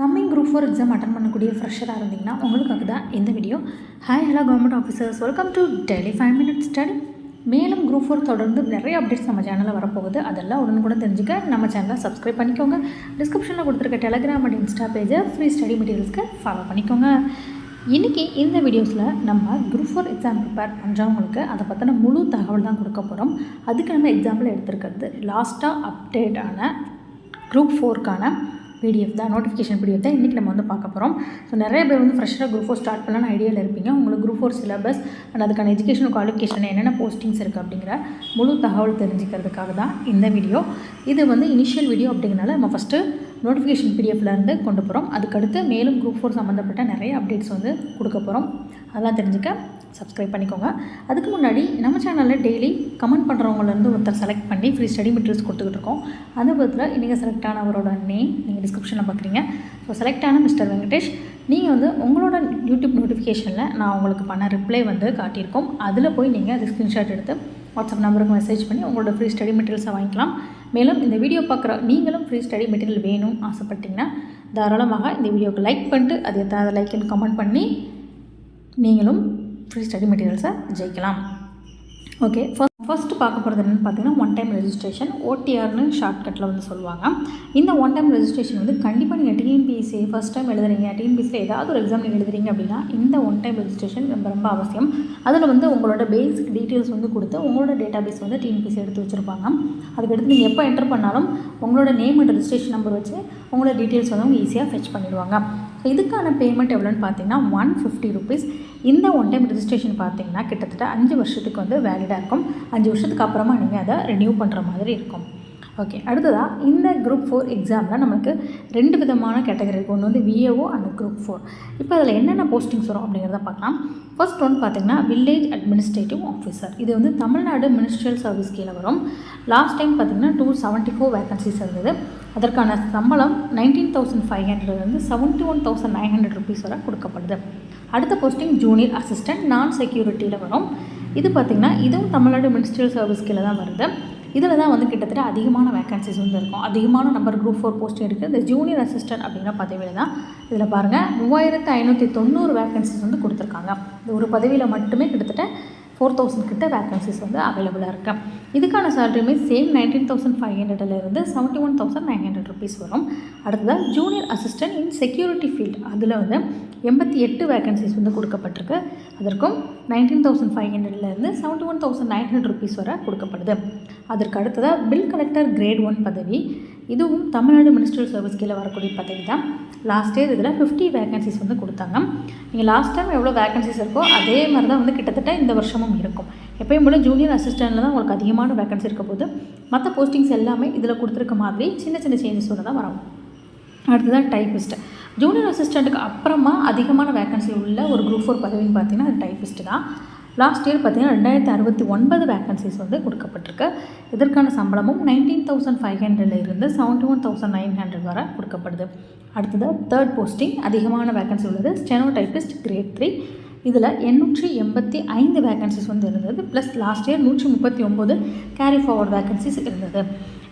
Coming group four exam attend பண்ணக்கூடிய ஃப்ரெஷராக இருந்தீங்கன்னா உங்களுக்காக தான் இந்த video hi hello government officers welcome to daily five minutes study மேலும் குரூப் ஃபோர் தொடர்ந்து நிறைய அப்டேட்ஸ் நம்ம சேனலில் வரப்போகுது. அதெல்லாம் உடனுக்குடன் தெரிஞ்சுக்க. நம்ம சேனலை சப்ஸ்கிரைப் பண்ணிக்கோங்க. டிஸ்கிரிப்ஷனில் கொடுத்துருக்க டெலகிராம் அண்ட் இன்ஸ்டா பேஜை ஃப்ரீ ஸ்டடி மெட்டீரியல்ஸ்க்கு ஃபாலோ பண்ணிக்கோங்க. இன்றைக்கி இந்த வீடியோஸில் நம்ம குரூப் ஃபோர் எக்ஸாம் ப்ரிப்பேர் பண்ணுறவங்களுக்கு அதை பற்றின முழு தகவல் தான் கொடுக்க போகிறோம் அதுக்கு நம்ம எக்ஸாம்பிள் எடுத்துருக்கிறது லாஸ்ட்டாக அப்டேட்டான குரூப் ஃபோருக்கான பிடிஎஃப் தான் நோட்டிஃபிகேஷன் பிடிஎஃப் தான் இன்றைக்கி நம்ம வந்து பார்க்க போகிறோம் ஸோ நிறைய பேர் வந்து ஃப்ரெஷ்ஷாக குரூப் ஃபோர் ஸ்டார்ட் பண்ணலான்னு ஐடியாவில் இருப்பீங்க. உங்களுக்கு குரூப் ஃபோர் சிலபஸ் அண்ட் அதுக்கான எஜுகேஷன் குவாலிஃபிகேஷன் என்னென்ன போஸ்டிங்ஸ் இருக்குது அப்படிங்கிற முழு தகவல் தெரிஞ்சுக்கிறதுக்காக தான் இந்த வீடியோ இது வந்து இனிஷியல் வீடியோ அப்படிங்கிறனால நம்ம ஃபஸ்ட்டு நோட்டிஃபிகேஷன் பிடிஎஃப்லேருந்து கொண்டு போகிறோம் அதுக்கடுத்து மேலும் குரூப் ஃபோர் சம்மந்தப்பட்ட நிறைய அப்டேட்ஸ் வந்து கொடுக்க போகிறோம் அதெல்லாம் தெரிஞ்சுக்க சப்ஸ்கிரைப் பண்ணிக்கோங்க. அதுக்கு முன்னாடி நம்ம சேனலில் டெய்லி கமெண்ட் பண்ணுறவங்கலேருந்து ஒருத்தர் செலக்ட் பண்ணி ஃப்ரீ ஸ்டடி மெட்டீரியல்ஸ் கொடுத்துக்கிட்டு இருக்கோம். அந்த விதத்தில் இன்றைக்கி செலக்ட் ஆனவரோட நேம் நீங்கள் டிஸ்கிரிப்ஷனில் பார்க்குறீங்க ஸோ செலக்ட் ஆன மிஸ்டர் வெங்கடேஷ் நீங்கள் வந்து உங்களோட யூடியூப் நோட்டிஃபிகேஷனில் நான் உங்களுக்கு பண்ண ரிப்ளை வந்து காட்டியிருக்கோம். அதில் போய் நீங்கள் அது ஸ்க்ரீன்ஷாட் எடுத்து வாட்ஸ்அப் நம்பருக்கு மெசேஜ் பண்ணி உங்களோட ஃப்ரீ ஸ்டடி மெட்டீரியல்ஸை வாங்கிக்கலாம். மேலும் இந்த வீடியோ பார்க்குற நீங்களும் ஃப்ரீ ஸ்டடி மெட்டீரியல் வேணும் ஆசைப்பட்டீங்கன்னா தாராளமாக இந்த வீடியோவுக்கு லைக் பண்ணிட்டு அது எதாவது லைக்குன்னு கமெண்ட் பண்ணி நீங்களும் ஃப்ரீ ஸ்டடி மெட்டீரியல்ஸை ஜெயிக்கலாம். ஓகே ஃபர்ஸ்ட் ஃபஸ்ட்டு பார்க்க போகிறது என்னென்னு பார்த்தீங்கன்னா ஒன் டைம் ரெஜிஸ்ட்ரேஷன் ஓடிஆர்னு ஷார்ட்கட்டில் வந்து சொல்லுவாங்க. இந்த ஒன் டைம் ரெஜிஸ்ட்ரேஷன் வந்து கண்டிப்பாக நீங்கள் டிஎன்பிசி ஃபஸ்ட் டைம் எழுதுறீங்க டிஎன்பிசியில் ஏதாவது ஒரு எக்ஸாம் நீங்கள் எழுதுறீங்க அப்படின்னா இந்த ஒன் டைம் ரெஜிஸ்ட்ரேஷன் ரொம்ப ரொம்ப அவசியம். அதில் வந்து உங்களோட பேசிக் டீட்டெயில்ஸ் வந்து கொடுத்து உங்களோட டேட்டா பேஸ் வந்து டிஎன்பிசி எடுத்து வச்சுருப்பாங்க. அதுக்கடுத்து நீங்கள் எப்போ என்டர் பண்ணாலும் உங்களோட நேம் அண்ட் ரெஜிஸ்ட்ரேஷன் நம்பர் வச்சு உங்களோட டீட்டெயில்ஸ் வந்து அவங்க ஈஸியாக ஃபெச் பண்ணிடுவாங்க. இதுக்கான பேமெண்ட் எவ்வளோன்னு பார்த்தீங்கன்னா ஒன் ஃபிஃப்டி ருபீஸ் இந்த ஒன் டைம் ரிஜிஸ்ட்ரேஷன் பார்த்தீங்கன்னா கிட்டத்தட்ட அஞ்சு வருஷத்துக்கு வந்து வேலிடாக இருக்கும். அஞ்சு வருஷத்துக்கு அப்புறமா நீங்கள் அதை ரினியூ பண்ணுற மாதிரி இருக்கும். ஓகே அடுத்ததாக இந்த குரூப் ஃபோர் எக்ஸாமில் நமக்கு ரெண்டு விதமான கேட்டகரி இருக்குது ஒன்று வந்து விஏஓ அண்ட் குரூப் ஃபோர் இப்போ அதில் என்னென்ன போஸ்டிங்ஸ் வரும் அப்படிங்கிறத பார்க்கலாம். ஃபர்ஸ்ட் ஒன் பார்த்திங்கன்னா வில்லேஜ் அட்மினிஸ்ட்ரேட்டிவ் ஆஃபீஸர் இது வந்து தமிழ்நாடு மினிஸ்ட்ரியல் சர்வீஸ் கீழே வரும். லாஸ்ட் டைம் பார்த்தீங்கன்னா டூ செவன்ட்டி ஃபோர் வேகன்சிஸ் இருந்தது. அதற்கான சம்பளம் நைன்டீன் தௌசண்ட் ஃபைவ் ஹண்ட்ரட்லேருந்து seventy one thousand nine hundred rupees வரை கொடுக்கப்படுது. அடுத்த போஸ்டிங் ஜூனியர் அசிஸ்டன்ட் நான் செக்யூரிட்டியில் வரும். இது பார்த்திங்கன்னா இதுவும் தமிழ்நாடு மினிஸ்ட்ரியல் சர்வீஸ் கீழே தான் வருது. இதில் தான் வந்து கிட்டத்தட்ட அதிகமான வேகன்சிஸ் வந்து இருக்கும். அதிகமான நம்பர் குரூப் ஃபோர் போஸ்ட் இருக்குது இந்த ஜூனியர் அசிஸ்டன்ட் அப்படிங்கிற பதவியில் தான் இதில் பாருங்கள் மூவாயிரத்து ஐநூற்றி தொண்ணூறு வேகன்சிஸ் வந்து கொடுத்துருக்காங்க. இந்த ஒரு பதவியில் மட்டுமே கிட்டத்தட்ட ஃபோர் தௌசண்ட் கிட்ட வேகன்சிஸ் வந்து அவைலபிளாக இருக்குது இதுக்கான சேலரியுமே சேம் நைன்டீன் தௌசண்ட் ஃபைவ் ஹண்ட்ரட்லேருந்து seventy one thousand nine hundred rupees வரும். அடுத்ததாக junior assistant in security field அதில் வந்து எண்பத்தி எட்டு வேகன்சிஸ் வந்து கொடுக்கப்பட்டிருக்கு. அதற்கும் நைன்டீன் தௌசண்ட் ஃபைவ் ஹண்ட்ரட்லேருந்து seventy one thousand nine hundred rupees வரை கொடுக்கப்படுது. அதற்கு அடுத்ததாக பில் கலெக்டர் கிரேட் ஒன் பதவி. இதுவும் தமிழ்நாடு மினிஸ்ட்ரல் சர்வீஸ் கீழே வரக்கூடிய பதவி தான். லாஸ்ட் இயர் இதில் ஃபிஃப்டி வேகன்சிஸ் வந்து கொடுத்தாங்க. நீங்கள் லாஸ்ட் டைம் எவ்வளோ வேகன்சிஸ் இருக்கோ அதே மாதிரி தான் வந்து கிட்டத்தட்ட இந்த வருஷமும் இருக்கும். எப்பயும் போல ஜூனியர் அசிஸ்டண்ட்டில் தான் உங்களுக்கு அதிகமான வேகன்சி இருக்க போது மற்ற போஸ்டிங்ஸ் எல்லாமே இதில் கொடுத்துருக்க மாதிரி சின்ன சின்ன சேஞ்சஸோடு தான் வரும். அடுத்ததான் டைப்பிஸ்ட் ஜூனியர் அசிஸ்டண்ட்டுக்கு அப்புறமா அதிகமான வேகன்சி உள்ள ஒரு குரூப் ஃபோர் பதவின்னு பார்த்தீங்கன்னா அது டைப்பிஸ்ட் தான். லாஸ்ட் இயர் பார்த்தீங்கன்னா ரெண்டாயிரத்தி அறுபத்தி ஒன்பது வேக்கன்சிஸ் வந்து கொடுக்கப்பட்டிருக்கு. இதற்கான சம்பளமும் நைன்டீன் தௌசண்ட் ஃபைவ் ஹண்ட்ரட்ல இருந்து seventy one thousand nine hundred வரை கொடுக்கப்படுது. அடுத்தது தேர்ட் போஸ்டிங் அதிகமான வேக்கன்சி உள்ளது ஸ்டெனோ டைப்பிஸ்ட் கிரேட் த்ரீ இதில் எண்ணூற்றி எண்பத்தி ஐந்து வேகன்சிஸ் வந்து இருந்தது ப்ளஸ் லாஸ்ட் இயர் நூற்றி முப்பத்தி ஒம்பது கேரி ஃபார்வர்ட் வேகன்சிஸ் இருந்தது.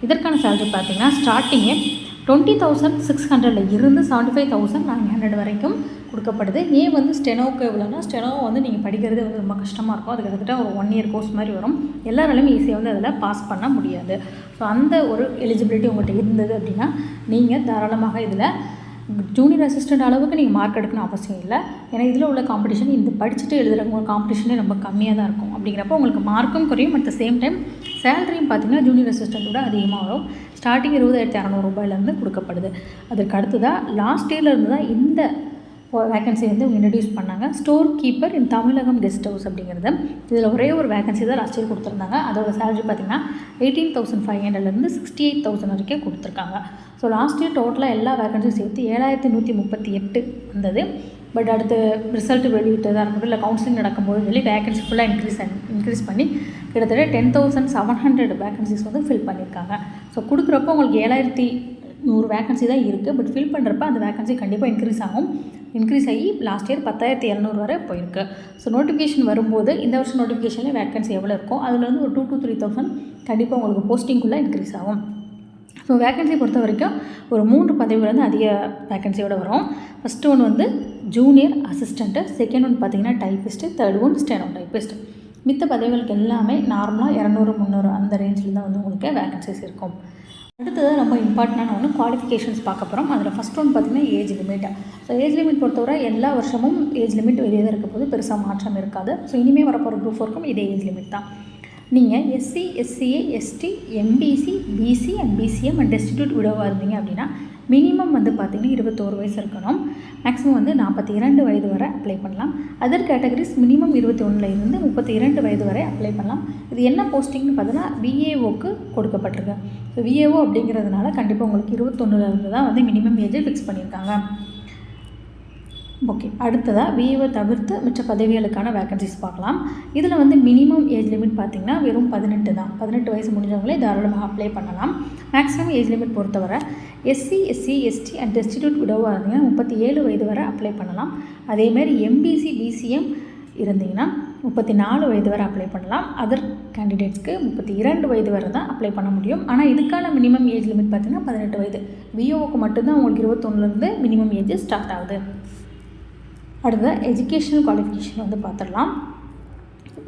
இதற்கான சேலரி பார்த்திங்கன்னா ஸ்டார்டிங்கே டுவெண்ட்டி தௌசண்ட் சிக்ஸ் ஹண்ட்ரடில் இருந்து seventy five thousand nine hundred வரைக்கும் கொடுக்கப்படுது. ஏன் வந்து ஸ்டெனோவுக்கு எவ்வளோனா ஸ்டெனோ வந்து நீங்கள் படிக்கிறது வந்து ரொம்ப கஷ்டமாக இருக்கும். அது கிட்டத்தட்ட ஒரு ஒன் இயர் கோர்ஸ் மாதிரி வரும். எல்லாராலையும் ஈஸியாக வந்து அதில் பாஸ் பண்ண முடியாது. ஸோ அந்த ஒரு எலிஜிபிலிட்டி உங்கள்கிட்ட இருந்தது அப்படின்னா நீங்கள் தாராளமாக இதில் ஜூனியர் அசிஸ்டண்ட் அளவுக்கு நீங்கள் மார்க் எடுக்கணும் அவசியம் இல்லை. ஏன்னா இதில் உள்ள காம்படிஷன் இந்த படிச்சுட்டு எழுதுகிறவங்க காம்படிஷனே ரொம்ப கம்மியாக தான் இருக்கும். அப்படிங்கிறப்ப உங்களுக்கு மார்க்கும் குறையும். அட் த சேம் டைம் சேலரியும் பார்த்தீங்கன்னா ஜூனியர் அசிஸ்டண்ட்டோட அதிகமாக வரும். ஸ்டார்டிங் இருபதாயிரத்தி அறநூறுபாயிலேருந்து கொடுக்கப்படுது. அதற்கு அடுத்ததாக லாஸ்ட் இயர்லேருந்து தான் இந்த வேகன்சி வந்து இவங்க இன்ட்ரடியூஸ் பண்ணாங்க. Store keeper in Tamilagam guest house அப்படிங்கிறது. இதில் ஒரே ஒரு வேகன்சி தான் லாஸ்ட் இயர் கொடுத்துருந்தாங்க. அதோட சேலரி பார்த்திங்கன்னா எயிட்டீன் தௌசண்ட் ஃபைவ் ஹண்ட்ரட்லேருந்து சிக்ஸ்டி எயிட் தௌசண்ட் வரைக்கும் கொடுத்துருக்காங்க. ஸோ லாஸ்ட் இயர் டோட்டலாக எல்லா வேகன்சியும் சேர்த்து ஏழாயிரத்தி நூற்றி முப்பத்தி எட்டு வந்தது. பட் அடுத்து ரிசல்ட் வெளியிட்டதாக இருக்கட்டும் இல்லை கவுன்சிலிங் நடக்கும்போது சொல்லி வேகன்சி ஃபுல்லாக இன்க்ரீஸ் இன்க்ரீஸ் பண்ணி கிட்டத்தட்ட ten thousand seven hundred vacancies வந்து ஃபில் பண்ணியிருக்காங்க ஸோ கொடுக்குறப்போ உங்களுக்கு ஏழாயிரத்தி நூறு வேகன்சி தான் இருக்குது பட் ஃபில் பண்ணுறப்ப அந்த வேகன்சி கண்டிப்பாக இன்க்ரீஸ் ஆகும். இன்க்ரீஸ் ஆகி லாஸ்ட் இயர் பத்தாயிரத்தி இரநூறு வரை போயிருக்கு. ஸோ நோட்டிஃபிகேஷன் வரும்போது இந்த வருஷம் நோட்டிஃபிகேஷனில் வேகன்சி எவ்வளோ இருக்கும் அதில் வந்து ஒரு டூ டூ த்ரீ தௌசண்ட் கண்டிப்பாக உங்களுக்கு போஸ்டிங்குள்ளே இன்க்ரீஸ் ஆகும். ஸோ வேக்கன்சி பொறுத்த வரைக்கும் ஒரு மூன்று பதவிகள் வந்து அதிக வேக்கன்சியோடு வரும். ஃபஸ்ட்டு ஒன்று வந்து ஜூனியர் அசிஸ்டண்ட்டு செகண்ட் ஒன் பார்த்தீங்கன்னா typist third one steno typist மித்த பதவிகளுக்கு எல்லாமே நார்மலாக இரநூறு முந்நூறு அந்த ரேஞ்சில் தான் வந்து உங்களுக்கு வேகன்சிஸ் இருக்கும். அடுத்தது ரொம்ப இம்பார்ட்டண்டான ஒன்று குவாலிஃபிகேஷன்ஸ் பார்க்க போகிறோம் அதில் ஃபஸ்ட் ஒன் பார்த்திங்கன்னா age limit so age limit பொறுத்தவரை எல்லா வருஷமும் ஏஜ் லிமிட் வெளியே தான் இருக்க போது பெருசாக மாற்றம் இருக்காது. ஸோ இனிமேல் வரப்போகிற குரூப் ஒர்க்கும் இதே ஏஜ் லிமிட் தான். நீங்கள் SC SCA ST MBC BC and BCM and destitute விடவாக இருந்தீங்க அப்படின்னா மினிமம் வந்து பார்த்திங்கன்னா இருபத்தோரு வயசு இருக்கணும். மேக்ஸிமம் வந்து நாற்பத்தி இரண்டு வயது வரை அப்ளை பண்ணலாம். அதர் கேட்டகரிஸ் மினிமம் இருபத்தி ஒன்றில் இருந்து முப்பத்தி இரண்டு வயது வரை அப்ளை பண்ணலாம். இது என்ன போஸ்டிங்னு பார்த்தீங்கன்னா விஏஓக்கு கொடுக்கப்பட்டிருக்கு. ஸோ விஏஓ அப்படிங்கிறதுனால கண்டிப்பாக உங்களுக்கு இருபத்தொன்னுலேருந்து தான் வந்து மினிமம் ஏஜை ஃபிக்ஸ் பண்ணியிருக்காங்க. ஓகே அடுத்ததாக விஏவை தவிர்த்து மிச்ச பதவிகளுக்கான வேகன்சிஸ் பார்க்கலாம். இதில் வந்து மினிமம் ஏஜ் லிமிட் பார்த்திங்கன்னா வெறும் பதினெட்டு தான். பதினெட்டு வயசு முடிஞ்சவங்களே தாராளமாக அப்ளை பண்ணலாம். மேக்ஸிமம் ஏஜ் லிமிட் பொறுத்தவரை SC SC ST and destitute விடோவாக இருந்தீங்கன்னா முப்பத்தி ஏழு வயது வரை அப்ளை பண்ணலாம். அதேமாரி எம்பிசி பிசிஎம் இருந்தீங்கன்னா முப்பத்தி நாலு வயது வரை அப்ளை பண்ணலாம். அதர் கேண்டிடேட்ஸ்க்கு முப்பத்தி இரண்டு வயது வரை தான் அப்ளை பண்ண முடியும். ஆனால் இதுக்கான மினிமம் ஏஜ் லிமிட் பார்த்திங்கன்னா பதினெட்டு வயது. விஓவுக்கு மட்டும்தான் உங்களுக்கு இருபத்தொன்னுலேருந்து மினிமம் ஏஜ் ஸ்டார்ட் ஆகுது. அடுத்த எஜுகேஷனல் குவாலிஃபிகேஷன் வந்து பார்த்துடலாம்.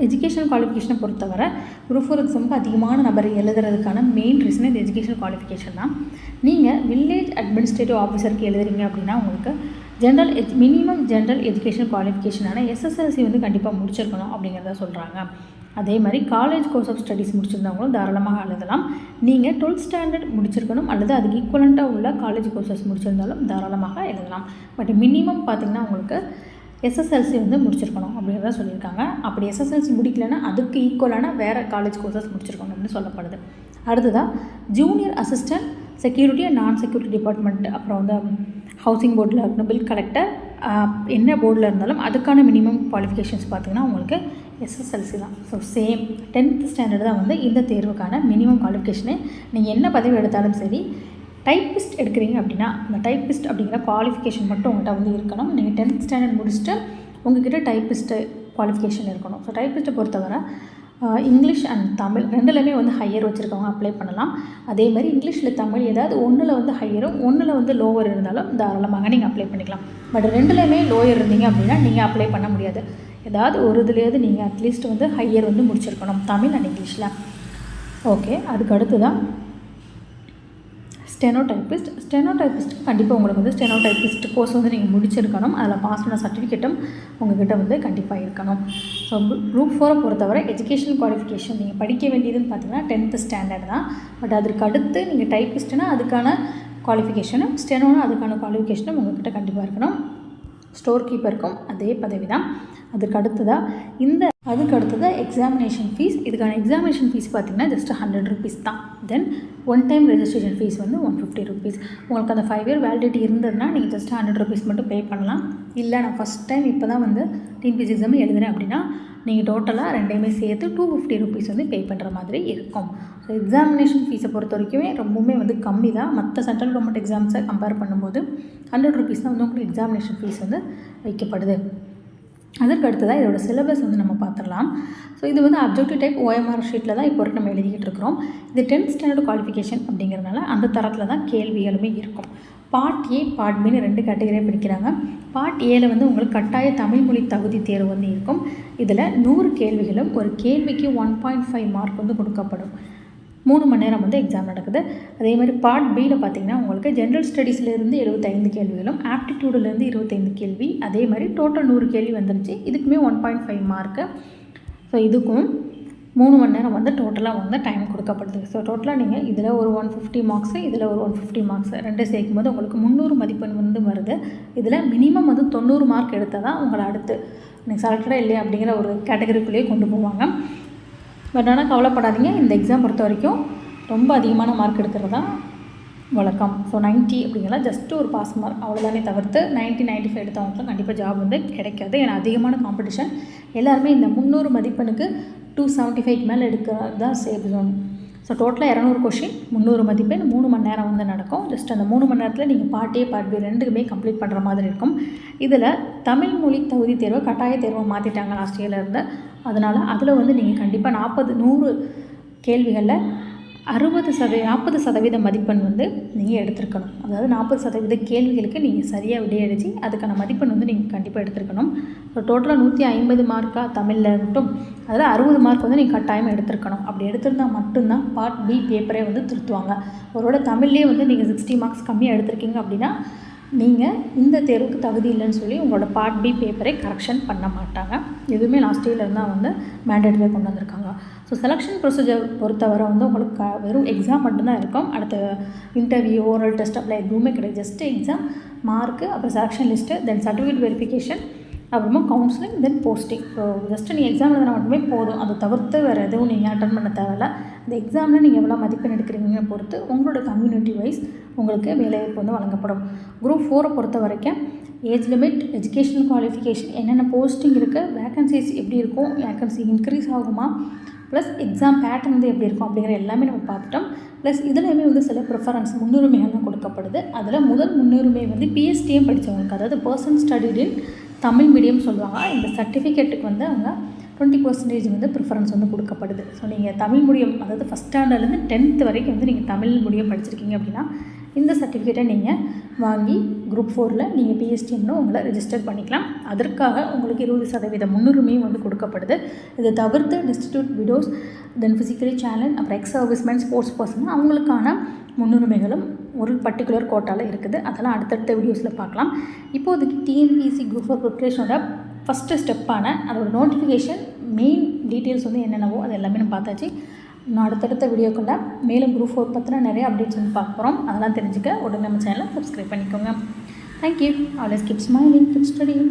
எஜுகேஷன் குவாலிஃபிகேஷனை பொறுத்தவரை குரூப் ஃபோர் எக்ஸாமுக்கு அதிகமான நபர் எழுதுறதுக்கான மெயின் ரீசன் இந்த எஜுகேஷன் குவாலிஃபிகேஷன் தான். நீங்கள் வில்லேஜ் அட்மினிஸ்ட்ரேட்டிவ் ஆஃபீஸருக்கு எழுதுறீங்க அப்படின்னா உங்களுக்கு general age minimum general education குவாலிஃபிகேஷனான SSLC வந்து கண்டிப்பாக முடிச்சிருக்கணும் அப்படிங்கிறத சொல்கிறாங்க அதே மாதிரி காலேஜ் கோர்ஸ் ஆஃப் ஸ்டடீஸ் முடிச்சிருந்தவங்களும் தாராளமாக எழுதலாம். நீங்கள் டுவெல்த் ஸ்டாண்டர்ட் முடிச்சிருக்கணும் அல்லது அதுக்கு ஈக்குவலண்ட்டாக உள்ள காலேஜ் கோர்சஸ் முடிச்சிருந்தாலும் தாராளமாக எழுதலாம். பட் மினிமம் பார்த்திங்கன்னா உங்களுக்கு எஸ்எஸ்எல்சி வந்து முடிச்சிருக்கணும் அப்படின்றத சொல்லியிருக்காங்க. அப்படி எஸ்எஸ்எல்சி முடிக்கலைன்னா அதுக்கு ஈக்குவலான வேறு காலேஜ் கோர்சஸ் முடிச்சிருக்கணும்னு சொல்லப்படுது. அடுத்ததாக junior assistant security and non security department அப்புறம் வந்து ஹவுசிங் போர்டில் இருக்கணும் பில் கலெக்டர் என்ன போர்டில் இருந்தாலும் அதுக்கான மினிமம் குவாலிஃபிகேஷன்ஸ் பார்த்திங்கன்னா உங்களுக்கு எஸ்எஸ்எல்சி தான். ஸோ சேம் டென்த் ஸ்டாண்டர்ட் தான் வந்து இந்த தேர்வுக்கான மினிமம் குவாலிஃபிகேஷனு நீங்கள் என்ன பதவி எடுத்தாலும் சரி டைப்பிஸ்ட் எடுக்கிறீங்க அப்படின்னா அந்த டைப்பிஸ்ட் அப்படிங்கிற குவாலிஃபிகேஷன் மட்டும் உங்கள்கிட்ட வந்து இருக்கணும். நீங்கள் டென்த் ஸ்டாண்டர்ட் முடிச்சுட்டு உங்ககிட்ட டைப்பிஸ்ட்டு குவாலிஃபிகேஷன் இருக்கணும். ஸோ டைப்பிஸ்ட்டை பொறுத்தவரை இங்கிலீஷ் அண்ட் தமிழ் ரெண்டுலேயுமே வந்து ஹையர் வச்சுருக்கவங்க அப்ளை பண்ணலாம். அதே மாதிரி இங்கிலீஷில் தமிழ் ஏதாவது ஒன்றில் வந்து ஹையரும் ஒன்றில் வந்து லோவர் இருந்தாலும் தாராளமாக நீங்கள் அப்ளை பண்ணிக்கலாம். பட் ரெண்டுலேயுமே லோயர் இருந்தீங்க அப்படின்னா நீங்கள் அப்ளை பண்ண முடியாது. ஏதாவது ஒரு இதுலேயாவது நீங்கள் அட்லீஸ்ட் வந்து ஹையர் வந்து முடிச்சிருக்கணும். தமிழ் அண்ட் இங்கிலீஷில் ஓகே அதுக்கு அடுத்து தான் ஸ்டெனோ டைப்பிஸ்ட் ஸ்டெனோ டைப்பிஸ்ட் கண்டிப்பாக உங்களுக்கு வந்து ஸ்டெனோ டைப்பிஸ்ட் கோர்ஸ் வந்து நீங்கள் முடிச்சிருக்கணும். அதில் பாஸ் பண்ண சர்டிஃபிகேட்டும் உங்கள்கிட்ட வந்து கண்டிப்பாக இருக்கணும். ஸோ குரூப் ஃபோரை பொறுத்தவரை எஜுகேஷன் குவாலிஃபிகேஷன் நீங்கள் படிக்க வேண்டியதுன்னு பார்த்தீங்கன்னா டென்த்து ஸ்டாண்டர்ட் தான். பட் அதற்கு அடுத்து நீங்கள் டைப்பிஸ்ட்னா அதுக்கான குவாலிஃபிகேஷனும் ஸ்டெனோனா அதுக்கான குவாலிஃபிகேஷனும் உங்கள்கிட்ட கண்டிப்பாக இருக்கணும். ஸ்டோர் கீப்பருக்கும் அதே பதவி தான் அதுக்கு அடுத்ததாக இந்த அதுக்கு அடுத்ததாக எக்ஸாமினேஷன் ஃபீஸ் இதுக்கான எக்ஸாமினேஷன் ஃபீஸ் பார்த்திங்கன்னா ஜஸ்ட் ஹண்ட்ரட் ருபீஸ் தான். Then one time registration fees வந்து ஒன் ஃபிஃப்டி ருபீஸ் உங்களுக்கு அந்த ஃபைவ் இயர் வேலிடிட்டி இருந்ததுன்னா நீங்கள் ஜஸ்ட் ஹண்ட்ரட் ருபீஸ் மட்டும் பே பண்ணலாம். இல்லை நான் ஃபஸ்ட் டைம் இப்போ தான் வந்து டிபிஎஸ் எக்ஸாம் எழுதுறேன் அப்படின்னா நீங்கள் டோட்டலாக ரெண்டையுமே சேர்த்து டூ ஃபிஃப்டி ருபீஸ் வந்து பே பண்ணுற மாதிரி இருக்கும். ஸோ எக்ஸாமினேஷன் ஃபீஸை பொறுத்த வரைக்குமே ரொம்பவுமே வந்து கம்மி தான். மற்ற சென்ட்ரல் கவர்மெண்ட் எக்ஸாம்ஸை கம்பேர் பண்ணும்போது ஹண்ட்ரட் ருபீஸ் தான் வந்து உங்களுக்கு எக்ஸாமினேஷன் ஃபீஸ் வந்து வைக்கப்படுது. அதற்கு அடுத்ததாக இதோட சிலபஸ் வந்து நம்ம பார்த்துடலாம். ஸோ இது வந்து அப்ஜெக்டிவ் டைப் ஓஎம்ஆர் ஷீட்டில் தான் இப்போ நம்ம எழுதிக்கிட்டு இருக்கிறோம். இது டென்த் ஸ்டாண்டர்ட் குவாலிஃபிகேஷன் அப்படிங்கிறதுனால அந்த தரத்தில் தான் கேள்விகளுமே இருக்கும். பார்ட் ஏ பார்ட் பின்னு ரெண்டு கேட்டகரியாக பிடிக்கிறாங்க பார்ட் ஏல வந்து உங்களுக்கு கட்டாய தமிழ் மொழி தகுதி தேர்வு வந்து இருக்கும். இதில் நூறு கேள்விகளும் ஒரு கேள்விக்கு ஒன் பாயிண்ட் ஃபைவ் மார்க் வந்து கொடுக்கப்படும். மூணு மணி நேரம் வந்து எக்ஸாம் நடக்குது. அதே மாதிரி பார்ட் பியில் பார்த்தீங்கன்னா உங்களுக்கு ஜென்ரல் ஸ்டடீஸ்லேருந்து எழுபத்தைந்து கேள்விகளும் ஆப்டிடியூட்லேருந்து இருபத்தைந்து கேள்வி. அதே மாதிரி டோட்டல் நூறு கேள்வி வந்துருச்சு. இதுக்குமே one point five mark so இதுக்கும் மூணு மணி நேரம் வந்து டோட்டலாக வந்து டைம் கொடுக்கப்படுது. ஸோ டோட்டலாக நீங்கள் இதில் ஒரு ஒன் ஃபிஃப்டி மார்க்ஸு இதில் ஒரு ஒன் ஃபிஃப்டி மார்க்ஸ் ரெண்டு சேர்க்கும் போது உங்களுக்கு முந்நூறு மதிப்பெண் வந்து வருது. இதில் மினிமம் வந்து தொண்ணூறு மார்க் எடுத்தால் தான் உங்களை அடுத்து. நீங்கள் செலக்டடாக இல்லையா அப்படிங்கிற ஒரு கேட்டகரிக்குள்ளேயே கொண்டு போவாங்க. பட் ஆனால் கவலைப்படாதீங்க இந்த எக்ஸாம் பொறுத்த வரைக்கும் ரொம்ப அதிகமான மார்க் எடுக்கிறது தான் வழக்கம். ஸோ நைன்ட்டி அப்படிங்கிறலாம் ஜஸ்ட் ஒரு பாஸ் மார்க் அவ்வளோதானே தவிர்த்து நைன்ட்டி நைன்ட்டி ஃபைவ் எடுத்தவங்களுக்கும் கண்டிப்பாக ஜாப் வந்து கிடைக்காது. ஏன்னா அதிகமான காம்படிஷன் எல்லாருமே இந்த முந்நூறு மதிப்பெண்ணுக்கு டூ செவன்ட்டி ஃபைவ் மேலே எடுக்கிறது தான் சேஃப் ஜோன் ஸோ டோட்டலாக இரநூறு கொஷின் முந்நூறு மதிப்பெண் மூணு மணி நேரம் வந்து நடக்கும். ஜஸ்ட் அந்த மூணு மணி நேரத்தில் நீங்கள் பார்ட் ஏ பார்ட் பி ரெண்டுக்குமே கம்ப்ளீட் பண்ணுற மாதிரி இருக்கும். இதில் தமிழ் மொழி தகுதி தேர்வை கட்டாய தேர்வை மாற்றிட்டாங்க லாஸ்ட் இயர்லேருந்து அதனால் அதில் வந்து நீங்கள் கண்டிப்பாக நாற்பது நூறு கேள்விகளில் அறுபது சதவீ நாற்பது சதவீத மதிப்பெண் வந்து நீங்கள் எடுத்திருக்கணும். அதாவது நாற்பது சதவீத கேள்விகளுக்கு நீங்கள் சரியாக விடையடிச்சு அதுக்கான மதிப்பெண் வந்து நீங்கள் கண்டிப்பாக எடுத்திருக்கணும். ஸோ டோட்டலாக நூற்றி ஐம்பது மார்க்காக தமிழில் மட்டும் அதில் அறுபது மார்க் வந்து நீங்கள் கட்டாயமாக எடுத்திருக்கணும். அப்படி எடுத்திருந்தால் மட்டும்தான் பார்ட் பி பேப்பரே வந்து திருத்துவாங்க. அவரோட தமிழ்லேயே வந்து நீங்கள் சிக்ஸ்டி மார்க்ஸ் கம்மியாக எடுத்திருக்கீங்க அப்படின்னா நீங்கள் இந்த தேர்வுக்கு தகுதி இல்லைன்னு சொல்லி உங்களோட பார்ட் பி பேப்பரை கரெக்ஷன் பண்ண மாட்டாங்க. எதுவுமே லாஸ்ட் இயர்லேருந்து தான் வந்து மேண்டேட்டரியாக கொண்டு வந்திருக்காங்க. ஸோ செலெக்ஷன் ப்ரொசீஜர் பொறுத்தவரை வந்து உங்களுக்கு க- வெறும் எக்ஸாம் மட்டும்தான் இருக்கும். அடுத்த இன்டர்வியூ ஓரல் டெஸ்ட் அப்ளை எதுவுமே கிடையாது. ஜஸ்ட்டு எக்ஸாம் மார்க்கு அப்புறம் selection list then certificate verification அப்புறமா counselling then posting so just நீங்கள் எக்ஸாம் எழுதினா மட்டுமே போதும். அதை தவிர்த்து வேறு எதுவும் நீங்கள் அட்டன் பண்ண தேவையில்ல. அந்த எக்ஸாமில் நீங்கள் எவ்வளோ மதிப்பெண் எடுக்கிறீங்க பொறுத்து உங்களோட கம்யூனிட்டி வைஸ் உங்களுக்கு வேலைவாய்ப்பு வந்து வழங்கப்படும். குரூப் ஃபோரை பொறுத்த வரைக்கும் ஏஜ் லிமிட் எஜுகேஷனல் குவாலிஃபிகேஷன் என்னென்ன போஸ்டிங் இருக்குது வேகன்சிஸ் எப்படி இருக்கும் வேகன்சி இன்க்ரீஸ் ஆகுமா ப்ளஸ் எக்ஸாம் பேட்டர்ன் வந்து எப்படி இருக்கும் அப்படிங்கிற எல்லாமே நம்ம பார்த்துட்டோம். ப்ளஸ் இதுலையுமே வந்து சில ப்ரிஃபரன்ஸ் முன்னுரிமைகள்லாம் கொடுக்கப்படுது. அதில் முதல் முன்னுரிமை வந்து பிஎஸ்டிஎம் படித்தவங்களுக்கு அதாவது person studied in Tamil medium சொல்லுவாங்க. இந்த சர்டிஃபிகேட்டுக்கு வந்து அவங்க டுவெண்ட்டி பர்சன்டேஜ் வந்து ப்ரிஃபரன்ஸ் வந்து கொடுக்கப்படுது. ஸோ நீங்கள் தமிழ் மீடியம் அதாவது ஃபஸ்ட் ஸ்டாண்டர்ட்லேருந்து டென்த்து வரைக்கும் வந்து நீங்கள் தமிழ் மீடியம் படிச்சிருக்கீங்க அப்படின்னா இந்த சர்டிஃபிகேட்டை நீங்கள் வாங்கி குரூப் ஃபோரில் நீங்கள் பிஎஸ்டிஎம்னு உங்களை ரெஜிஸ்டர் பண்ணிக்கலாம். அதற்காக உங்களுக்கு இருபது சதவீத முன்னுரிமையும் வந்து கொடுக்கப்படுது. இதை தவிர்த்து destitute widows then physically challenge அப்புறம் எக்ஸ் சர்வீஸ்மேன் ஸ்போர்ட்ஸ் பர்சன் அவங்களுக்கான முன்னுரிமைகளும் ஒரு பர்டிகுலர் கோட்டாவில் இருக்குது. அதெல்லாம் அடுத்தடுத்த வீடியோஸில் பார்க்கலாம். இப்போதைக்கு டிஎன்பிசி குரூப் ஃபோர் ப்ரிப்ரேஷனோட ஃபஸ்ட்டு ஸ்டெப்பான அதோட நோட்டிஃபிகேஷன் மெயின் டீட்டெயில்ஸ் வந்து என்னென்னவோ அது எல்லாமே நம்ம பார்த்தாச்சு. நான் அடுத்தடுத்த வீடியோக்குள்ள மேலும் குரூப் ஃபோர் பற்றின நிறைய அப்டேட்ஸ் வந்து பார்க்க போகிறோம் அதெல்லாம் தெரிஞ்சுக்க உடனே நம்ம சேனலை சப்ஸ்கிரைப் பண்ணிக்கோங்க. Thank you always keep smiling keep studying